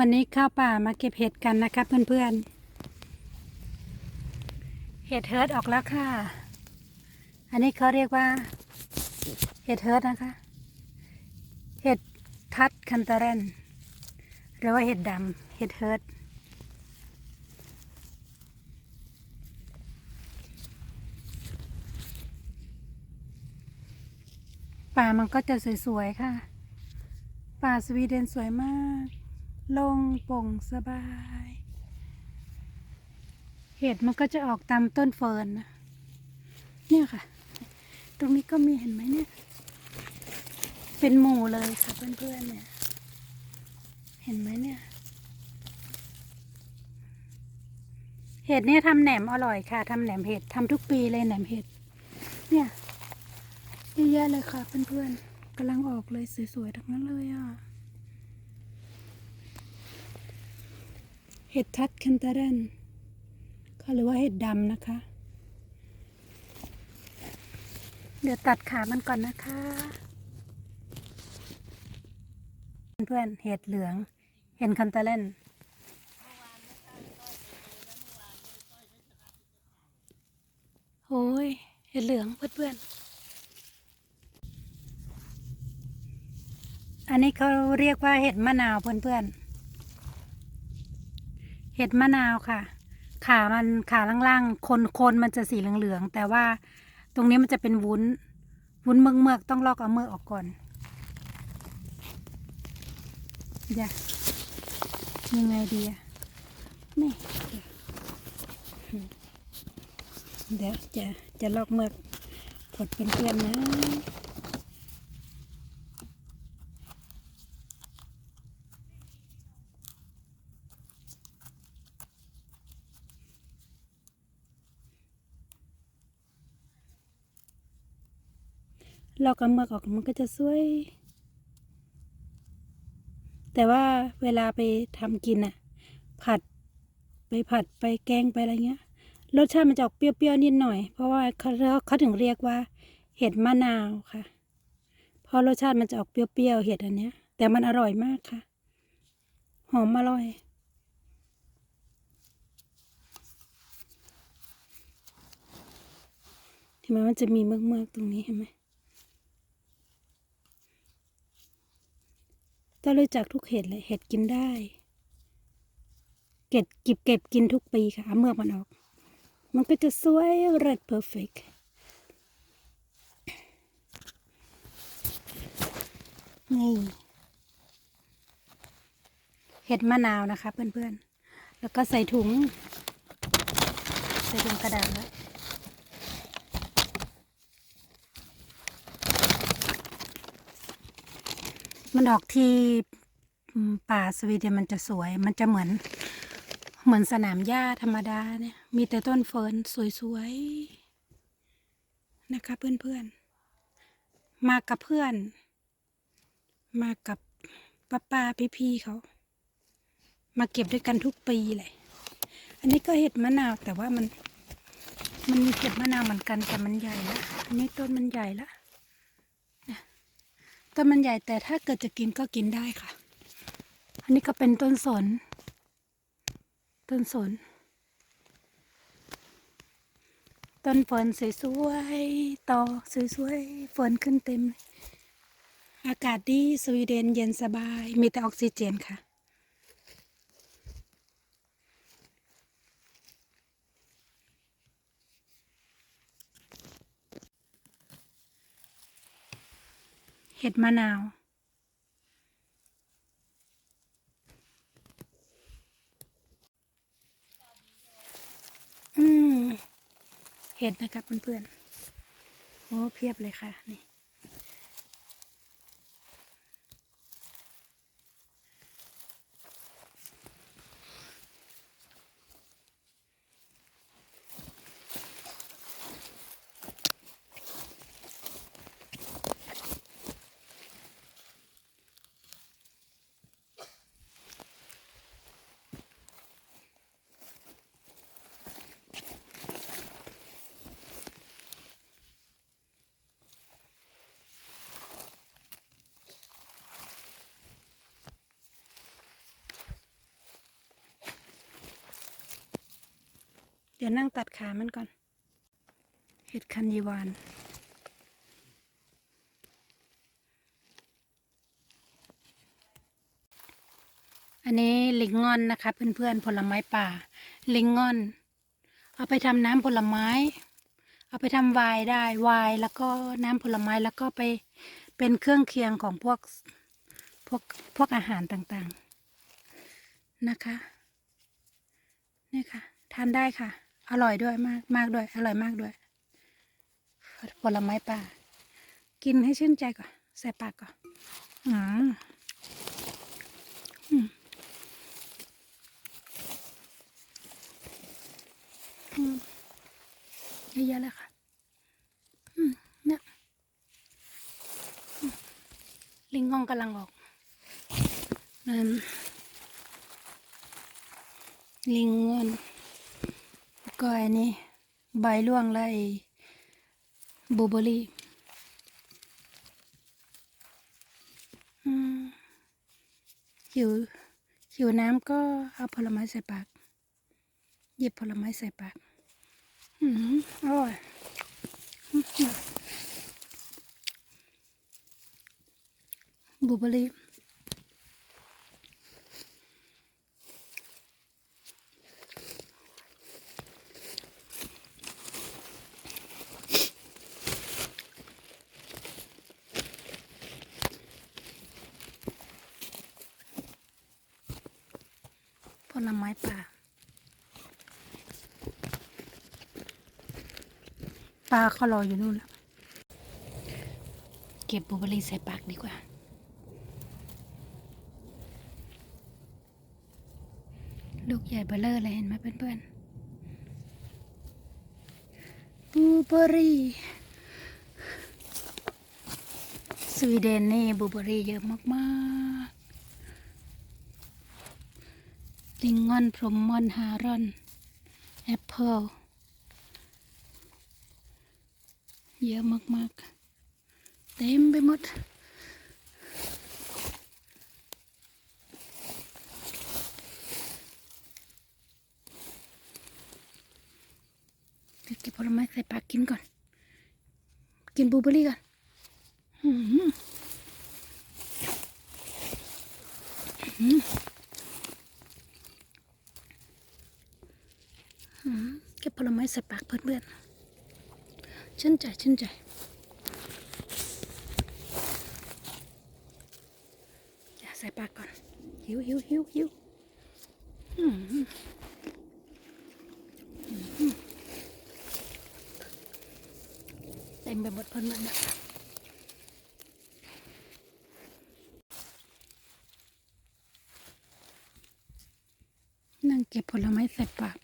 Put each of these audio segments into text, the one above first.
วันนี้เข้าป่ามาเก็บเห็ดกันนะคะเพื่อนๆ เห็ดเฮิร์ตออกแล้วค่ะ อันนี้เขาเรียกว่า เห็ดเฮิร์ตนะคะ เห็ดทัดคันตาเรนหรือว่าเห็ดดำเห็ดเฮิร์ตป่ามันก็จะสวยๆค่ะ ป่าสวีเดนสวยมาก ลงโป่งสบาย เห็ดมันก็จะออกตามต้นเฟิร์นนะเนี่ยค่ะ ตรงนี้ก็มีเห็นไหมเนี่ย เป็นหมู่เลยค่ะเพื่อนๆเนี่ย เห็นไหมเนี่ย เห็ดเนี่ยทำแหนมอร่อยค่ะทำแหนมเห็ดทำทุกปีเลยแหนมเห็ด เนี่ยเยอะแยะเลยค่ะเพื่อนๆกำลังออกเลยสวยๆทั้งนั้นเลยอะ เห็ดทัดคันตาเรนเขาหรือว่าเห็ดดำนะคะ เดี๋ยวตัดขามันก่อนนะคะ เพื่อนๆเห็ดเหลือง เห็นคันตาเรนโอ้ย เห็ดเหลืองเพื่อนๆ อันนี้เขาเรียกว่าเห็ดมะนาวเพื่อนๆ เห็ดมะนาวค่ะ ขามันขาล่างๆ คนคนมันจะสีเหลืองๆ แต่ว่าตรงนี้มันจะเป็นวุ้น วุ้นเมือกเมือกๆต้องลอกเอาเมือกออกก่อนเดี๋ยวยังไงดีอะนี่เดี๋ยวจะจะลอกเมือกกดเป็นเพื่อนนะ ลอกเอาเมือกออกมันก็จะสวย แต่ว่าเวลาไปทำกินอะผัดไปผัดไปแกงไปอะไรเงี้ย รสชาติมันจะออกเปรี้ยวๆนิดหน่อย เพราะว่าเขาเขาถึงเรียกว่า เห็ดมะนาวค่ะ เพราะรสชาติมันจะออกเปรี้ยวๆเห็ดอันเนี้ย แต่มันอร่อยมากค่ะ หอมอร่อยเห็นไหมมันจะมีเมือกๆตรงนี้เห็นไหม ถ้ารู้จักทุกเห็ดเลยเห็ดกินได้ เก็บเก็บเก็บกินทุกปีค่ะเมื่อมันออก มันก็จะสวยเร็ดเพอร์เฟกนี่เห็ดมะนาวนะคะ เพื่อนๆ แล้วก็ใส่ถุง ใส่ถุงกระดาษไว้ว มันออกที่ป่าสวีเดนมันจะสวย มันจะเหมือน เหมือนสนามหญ้าธรรมดาเนี่ย มีแต่ต้นเฟิร์นสวยๆ นะคะเพื่อนๆ มากับเพื่อน มากับป้าป้าพี่พี่ๆเขา มาเก็บด้วยกันทุกปีเลย อันนี้ก็เห็ดมะนาวแต่ว่ามัน มันมีเห็ดมะนาวเหมือนกันแต่มันใหญ่ละอันนี้ต้นมันใหญ่ละ ต้นมันใหญ่แต่ถ้าเกิดจะกินก็กินได้ค่ะ อันนี้ก็เป็นต้นสน ต้นสน ต้นเฟิร์นสวยๆต่อสวยๆเฟิร์นขึ้นเต็ม อากาศดีสวีเดนเย็นสบาย มีแต่ออกซิเจนค่ะ ห็ดมะนาว อืม เห็ดนะครับเพื่อนๆ โอ้เพียบเลยค่ะ นี่ ดี๋ยวนั่งตัดขามันก่อน เห็ดคันยีวาน อันนี้ลิงงอนนะคะ เพื่อนๆผลไม้ป่า ลิงงอน เอาไปทำน้ำผลไม้ เอาไปทำไวน์ได้ไวน์แล้วก็น้ำผลไม้แล้วก็ไปเป็นเครื่องเคียงของพวกพวกพวกอาหารต่างๆนะคะ นี่ค่ะ ทานได้ค่ะ อร่อยด้วยมากมากด้วย อร่อยมากด้วย ผลไม้ป่า กินให้ชื่นใจก่อน ใส่ปากก่อนอืมอืมอืมเยอะๆเลยค่ะอืมเนี่ยลิงกองกำลังออกนั่นลิงงอน ก็อันนี้ ใบร่วงและไอ้บลูเบอร์รี่อืมหิวหิวน้ำก็เอาผลไม้ใส่ปาก หยิบผลไม้ใส่ปาก อืมอร่อยบูเบอร์รี่ ผลไม้ป่า ปลาเขารออยู่นู่นแล้วเก็บบูเบอรี่ใส่ปากดีกว่า ลูกใหญ่เบลเลอร์เลยเห็นไหมเพื่อนๆบูเบอรี่สวีเดนนี่บูเบอรี่เยอะมากๆลิงงอนพรมมอนฮารอน แอปเปิล เยอะมากๆ เต็มไปหมดเก็บผลไม้ใส่ปากกินก่อน กินบูเบอรี่ก่อนอืมอืมอืมเก็บผลไม้ใส่ปากเพื่อนๆ ชื่นใจชื่นใจ อย่าใส่ปากก่อน หิวหิวหิวหิวเต็มไปหมดเพื่อนนะนั่งเก็บผลไม้ใส่ปาก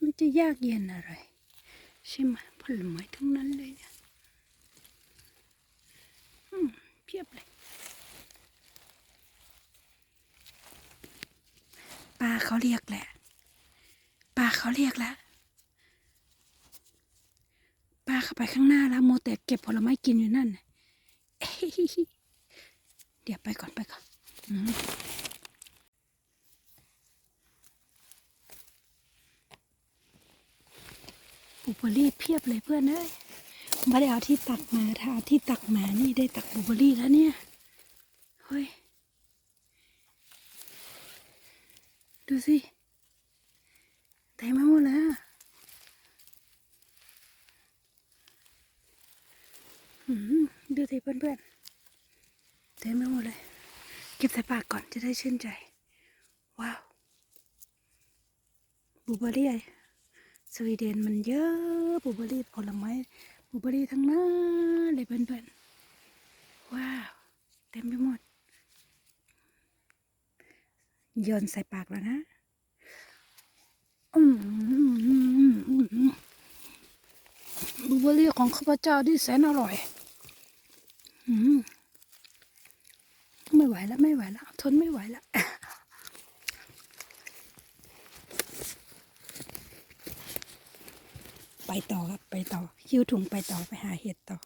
มันจะยากเย็นอะไร ใช่ไหมผลไม้ทั้งนั้นเลยเนี่ยอืมเพียบเลยปลาเขาเรียกแหละปลาเขาเรียกแล้วปลาเข้าไปข้างหน้าแล้วโมแต่เก็บผลไม้กินอยู่นั่นเดี๋ยวไปก่อนไปก่อนอืม บ ลูเบอรี่เพียบเลยเพื่อนเอ้ยไม่ได้เอาที่ตักมาถ้าเอาที่ตักมานี่ได้ตักบูเบอรี่แล้วเนี่ยเฮ้ยดูสิเต็มไปหมดเลยอะอืมดูสิเพื่อนๆเต็มไปหมดเลย เก็บใส่ปากก่อนจะได้ชื่นใจ ว้าวบูเบอรี่ สวีเดนมันเยอะบูเบอรี่ผลไม้บูเบอรี่ทั้งนั้นเลยเพื่อนๆ ว้าว เต็มไปหมดโยนใส่ปากแล้วนะบูเบอรี่ของข้าพเจ้าที่แสนอร่อยอืไม่ไหวแล้วไม่ไหวแล้วทนไม่ไหวแล้ว ไปต่อครับ ไปต่อ คิ้วถุงไปต่อไปหาเห็ดต่อ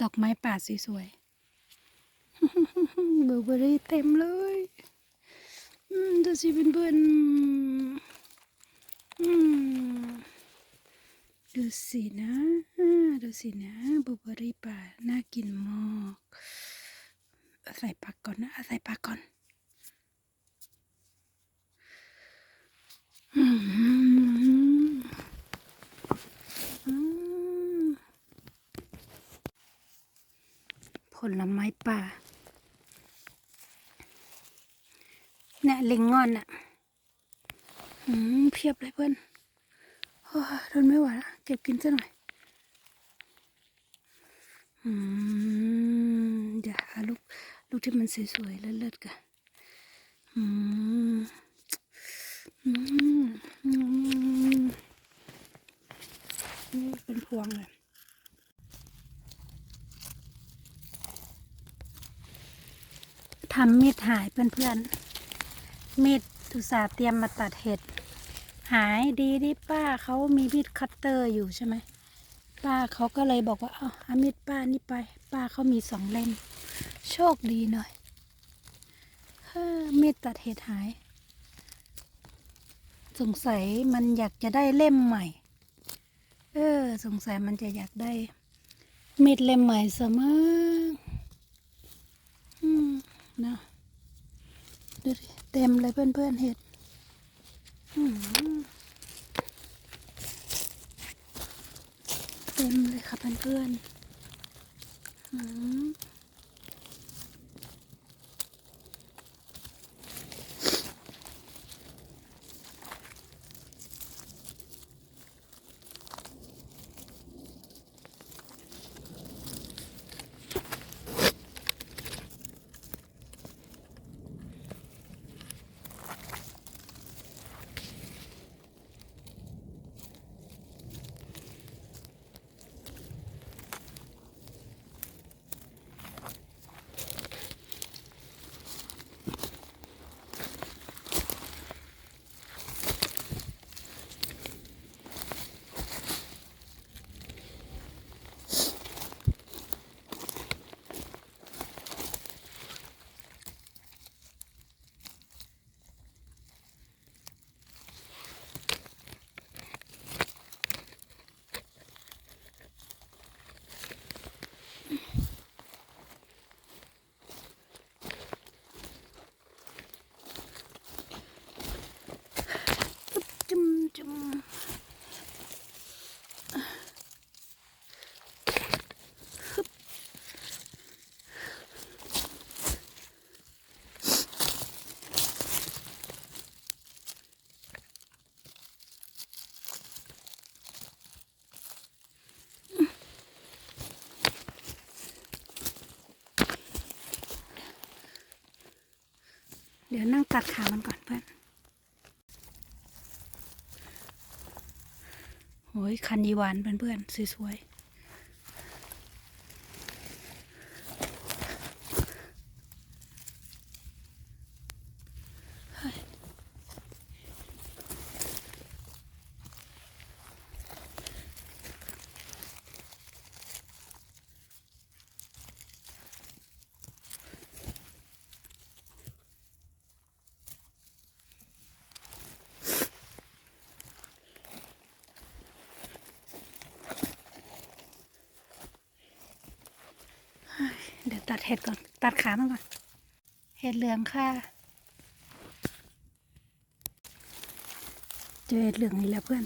ดอกไม้ป่าสวยๆเบอร์เบอรี่เต็มเลยดูสิเพื่อนๆ ดูสินะ ดูสินะบลูเบอรี่ป่าน่ากินมากใส่ผักก่อนนะใส่ผักก่อนอืมอืมผลไม้ป่าเนี่ยลิงงอนอะเพียบเลยเพื่อน ทนไม่ไหวละเก็บกินซะหน่อย อืมเดี๋ยวหาลูกลูกที่มันสวยๆเลิศๆกันอืมอืมนี่เป็นพวงเลยทำมีดหายเพื่อนๆมีดอุตสาห์เตรียมมาตัดเห็ด หายดีดิป้าเขามีมีดคัตเตอร์อยู่ใช่ไหมป้าเขาก็เลยบอกว่าเอาเอามีดป้านี่ไป ป้าเขามีสองเล่มโชคดีหน่อยเฮ้อมีดตัดเห็ดหาย สงสัยมันอยากจะได้เล่มใหม่ เออ สงสัยมันจะอยากได้มีดเล่มใหม่เสมออืมนะดูดิเต็มเลยเพื่อนๆเห็ด เต็มเลยค่ะเพื่อนๆอืม จุ่มจุ่มฮึบเดี๋ยวนั่งตัดขามันก่อนเพื่อนโอ้ยคันยีวานเพื่อนๆสวยๆ ตัดเห็ดก่อน ตัดขามันก่อน เห็ดเหลืองค่ะ เจอเห็ดเหลืองนี่แล้วเพื่อน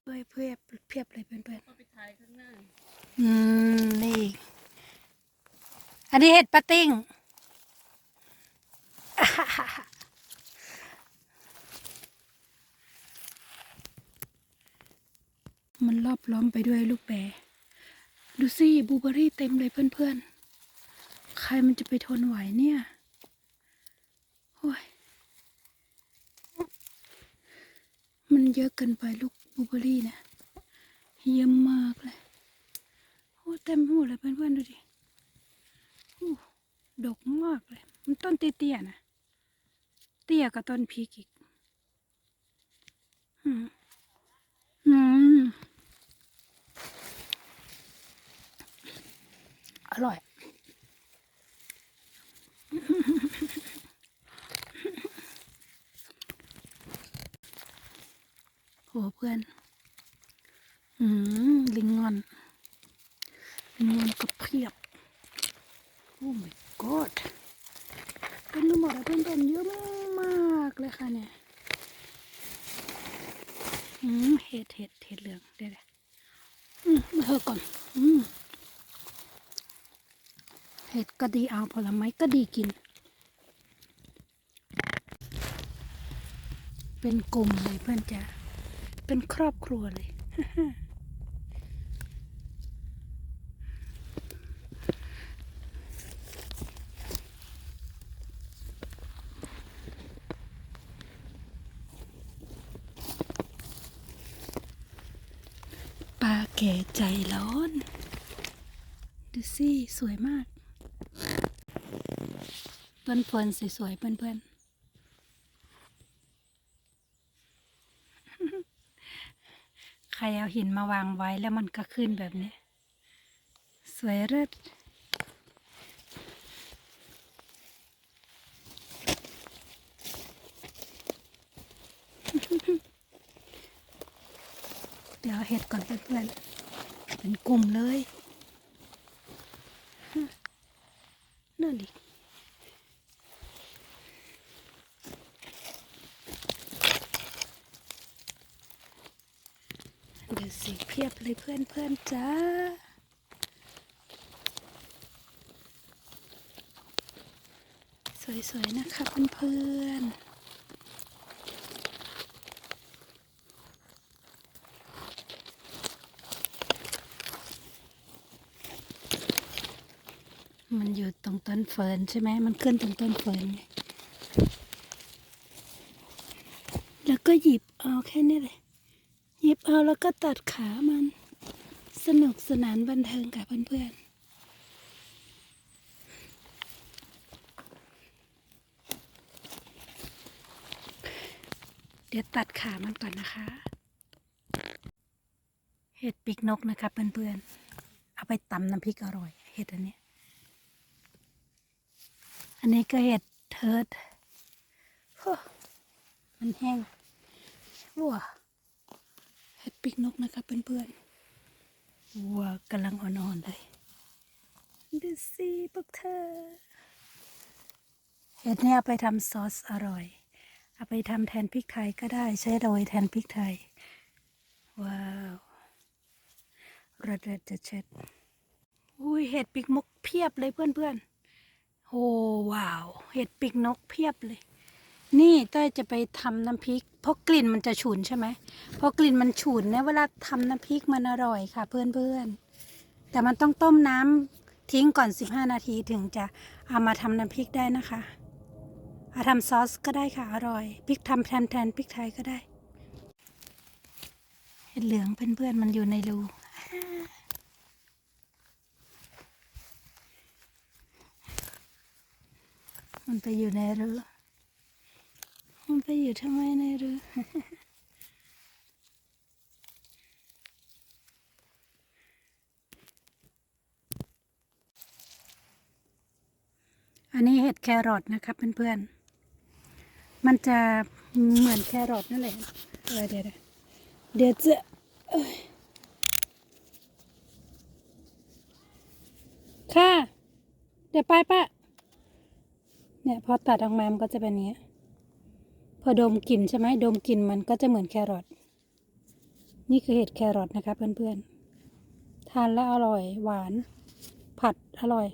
เพื่อเพื่อเพียบเลยเพื่อนเพื่อนก็ไปถ่ายข้างหน้าๆอืม นี่ อันนี้เห็ดปะติ้ง มันรอบล้อมไปด้วยลูกแบดูสิบูเบอรี่เต็มเลยเพื่อนๆ ใครมันจะไปทนไหวเนี่ยโอ้ยมันเยอะเกินไปลูกบูเบอรี่นี่ยเยี่ยมากเลยโอ้เต็มไปหมดเลยเพื่อนๆดูดิโอ้ดกมากเลย มันต้นเตี้ยๆนะเตี้ยกับต้นพริกอีกอืมอืม ร่อย โหเพื่อน อืมลิงงอน ลิงงอนกับเพียบ โอ้ my god เป็นรูหมดแล้วเพื่อนๆเยอะมากเลยค่ะเนี่ย อืมเห็ดเห็ดเห็ดเหลืองเดี๋ยวๆอืมมาเถอะก่อน อืม เห็ดก็ดีเอาผลไม้ก็ดีกิน เป็นกลุ่มเลยเพื่อนจ้ะเป็นครอบครัวเลยปลาแก่ใจร้อน ดูสิ สวยมาก เพื่อนเพื่อนๆสวยๆเพื่อนๆใครเอาหินมาวางไว้แล้วมันก็ขึ้นแบบนี้ สวยเลิศเดี๋ยวเห็ดก่อนเพื่อนๆเป็นกลุ่มเลยนั่นดิ เดี๋ยว เพียบเลยเพื่อนๆจ้า สวย ๆ นะคะเพื่อนๆมันอยู่ตรงต้นเฟิร์นใช่ไหม มันขึ้นตรงต้นเฟิร์นไงแล้วก็หยิบเอาแค่นี้เลย ยิบเอาแล้วก็ตัดขามัน สนุกสนานบันเทิงกับเพื่อนๆเดี๋ยวตัดขามันก่อนนะคะ เห็ดปีกนกนะคะเพื่อนๆ เอาไปตำน้ำพริกอร่อย เห็ดอันนี้ อันนี้ก็เห็ดเทิดมันแห้งว้า เห็ดปีกนกนะคะเพื่อนๆว้ากำลังอ่อนๆเลยดูสิพวกเธอ เห็ดเนี่ยเอาไปทำซอสอร่อย เอาไปทำแทนพริกไทยก็ได้ใช้โรยแทนพริกไทย ว้าวระเด็ดจะเช็ดอุ้ยเห็ดปีกมกเพียบเลยเพื่อนๆโอ้ว้าว เห็ดปีกนกเพียบเลย นี่เต้ยจะไปทำน้ำพริก เพราะกลิ่นมันจะฉุนใช่ไหมเพราะกลิ่นมันฉุนเนี่ยเวลาทำน้ำพริกมันอร่อยค่ะ เพื่อนๆ แต่มันต้องต้มน้ำทิ้งก่อน 15 นาทีถึงจะเอามาทำน้ำพริกได้นะคะเอาทำซอสก็ได้ค่ะอร่อยพริกทำแทนแทนพริกไทยก็ได้เห็ดเหลืองเพื่อนๆมันอยู่ในรูมันไปอยู่ในรู มันไปอยู่ทำไมในรูอันนี้เห็ดแครอทนะครับเพื่อนๆ มันจะเหมือนแครอทนั่นแหละเออเดี๋ยวเดี๋ยวจะเอ้ยค่ะ เดี๋ยวไปปะเนี่ยพอตัดออกมา มันก็จะเป็นนี้ อดมกลิ่นใช่ไหมดมกลิ่นมันก็จะเหมือนแครอทนี่คือเห็ดแครอทนะคะเพื่อนๆทานแล้วอร่อยหวาน ผัดอร่อย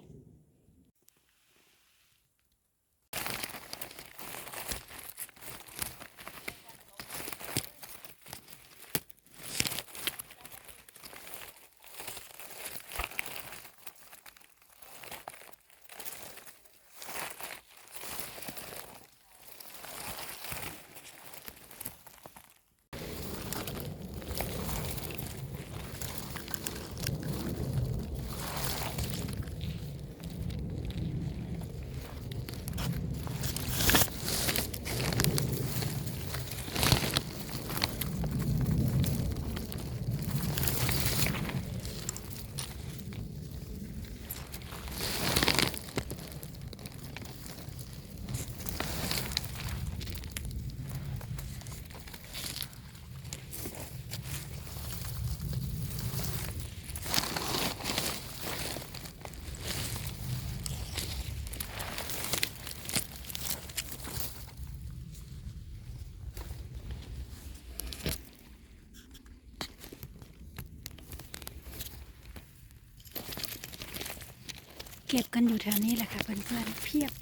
ก็บกันอยู่แถวนี้แหละค่ะเพื่อนๆเพียบ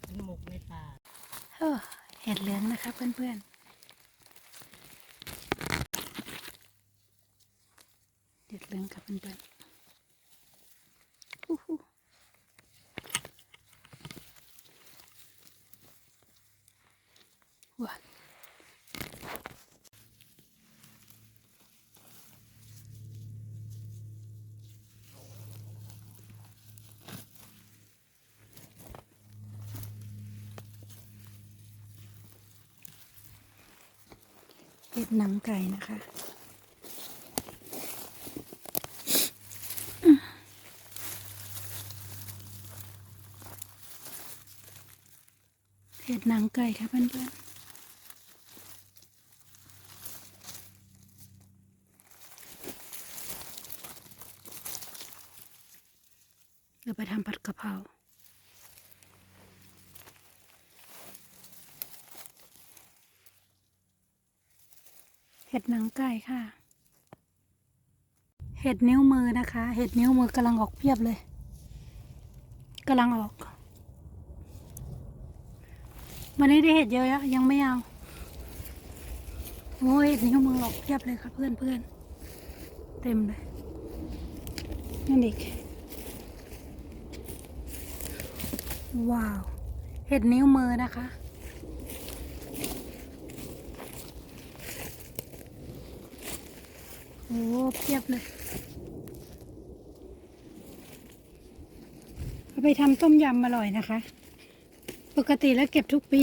เป็นหมกในป่าเออเห็ดเหลืองนะคะเพื่อนๆเห็ดเหลืองค่ะเพื่อนๆอู้หูว้า เห็ดหนังไก่นะคะเห็ดหนังไก่ค่ะเพื่อนๆเดี๋ยวไปทำผัดกะเพรา เหนังไก่ค่ะ เห็ดนิ้วมือนะคะ เห็ดนิ้วมือกำลังออกเพียบเลยกำลังออก วันนี้ได้เห็ดเยอะแล้วยังไม่เอาโอ้ยเห็ดนิ้วมือออกเพียบเลยค่ะเพื่อนเพื่อนเต็มเลยนั่นอีกว้าว เห็ดนิ้วมือนะคะ อ้เพียบเลยเอาไปทำต้มยำอร่อยนะคะ ปกติแล้วเก็บทุกปี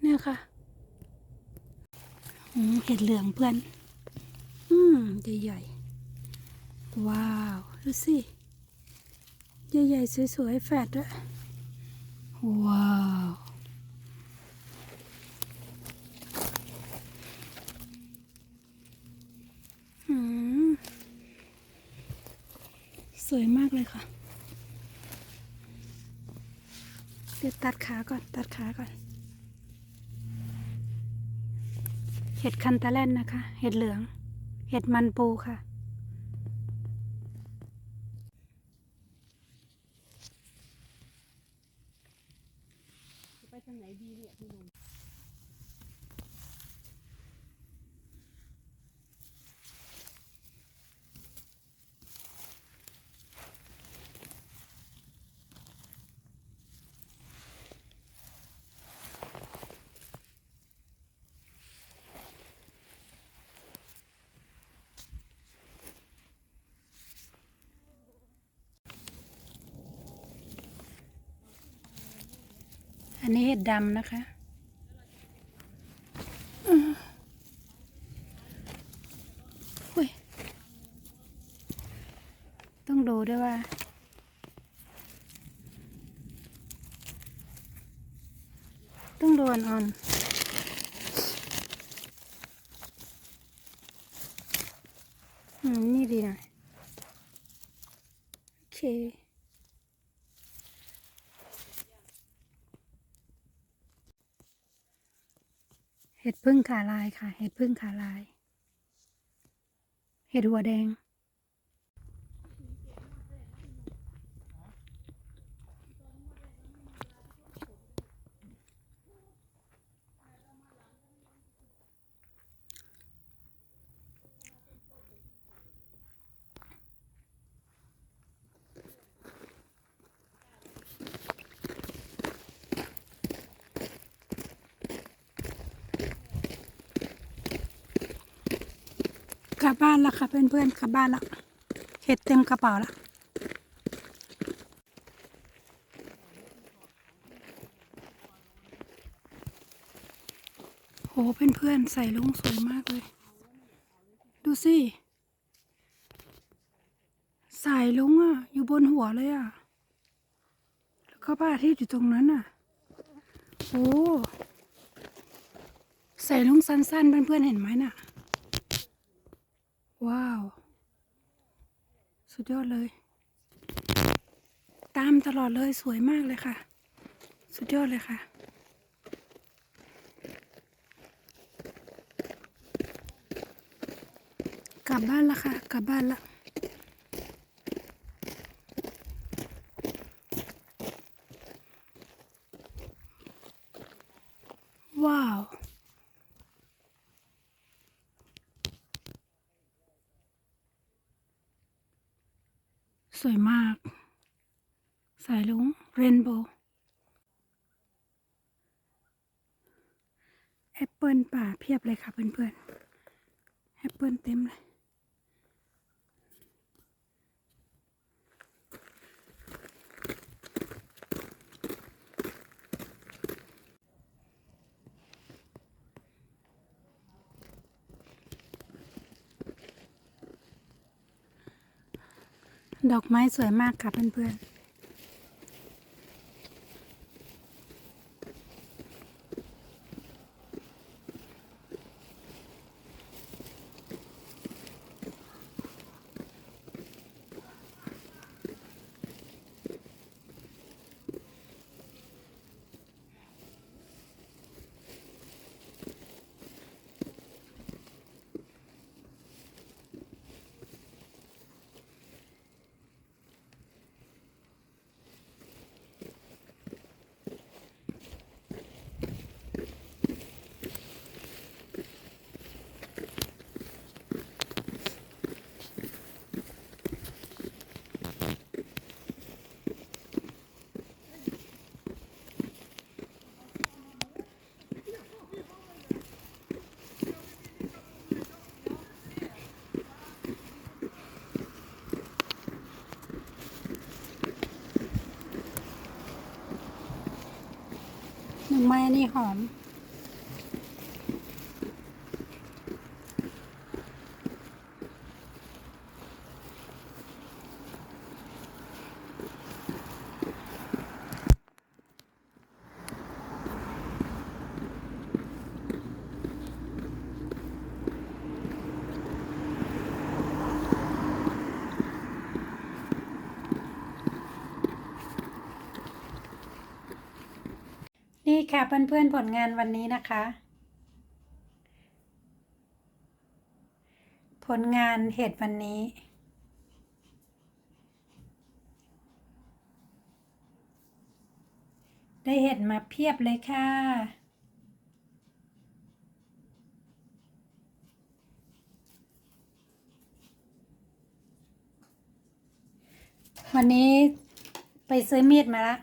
เนี่ยค่ะอืมเห็ดเหลืองเพื่อน อืมใหญ่ๆ ว้าว ดูสิ ใหญ่ๆ สวยๆ แฟดด้วย ว้าว อืมสวยมาก เลยค่ะ เดี๋ยวตัดขาก่อน ตัดขาก่อน เห็ดคันตะแลนนะคะ เห็ดเหลือง เห็ดมันปูค่ะ ไปทางไหนดีเนี่ยพี่หนุ่ม อันนี้เห็ดดำนะคะ ต้องดูด้วยว่า ต้องดูอ่อนๆอืม นี่ดีหน่อย โอเค เห็ด พึ่งขาลายค่ะ เห็ดพึ่งขาลาย เห็ดหัวแดง กลับบ้านแล้วค่ะเพื่อนๆกลับบ้านแล้วเห็ดเต็มกระเป๋าแล้วโหเพื่อนๆใส่ลุงสวยมากเลย ดูสิสายลุงอะ อยู่บนหัวเลยอะ แล้วก็พระอาทิตย์อยู่ตรงนั้นอะโอ้ใส่ลุงสั้นๆเพื่อนๆเห็นไหมน่ะ ว้าว สุดยอดเลย ตามตลอดเลยสวยมากเลยค่ะ สุดยอดเลยค่ะ กลับบ้านละค่ะ กลับบ้านละ ว้าว สวยมาก สาย ลุงเรนโบว์แอปเปิลป่าเพียบเลยค่ะเพื่อนๆ แอปเปิลเต็มเลย ดอกไม้สวยมากค่ะเพื่อนๆ นี้หอม นี่ค่ะ เพื่อนๆผลงานวันนี้นะคะ ผลงานเห็ดวันนี้ ได้เห็ดมาเพียบเลยค่ะ วันนี้ไปซื้อมีดมาละ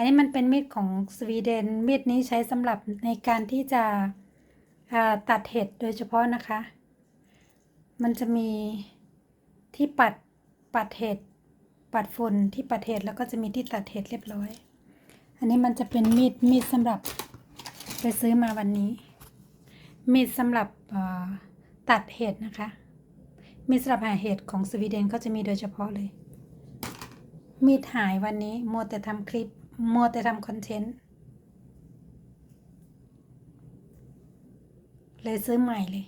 อันนี้มันเป็นมีดของสวีเดน มีดนี้ใช้สำหรับในการที่จะตัดเห็ดโดยเฉพาะนะคะ มันจะมีที่ปัดปัดเห็ดปัดฝุ่นที่ปัดเห็ดแล้วก็จะมีที่ตัดเห็ดเรียบร้อย อันนี้มันจะเป็นมีดมีดสำหรับไปซื้อมาวันนี้ มีดสำหรับตัดเห็ดนะคะ มีดสำหรับหาเห็ดของสวีเดนก็จะมีโดยเฉพาะเลย มีดหายวันนี้โมแต่ทำคลิป มัวแต่ทำคอนเทนต์เลยซื้อใหม่เลย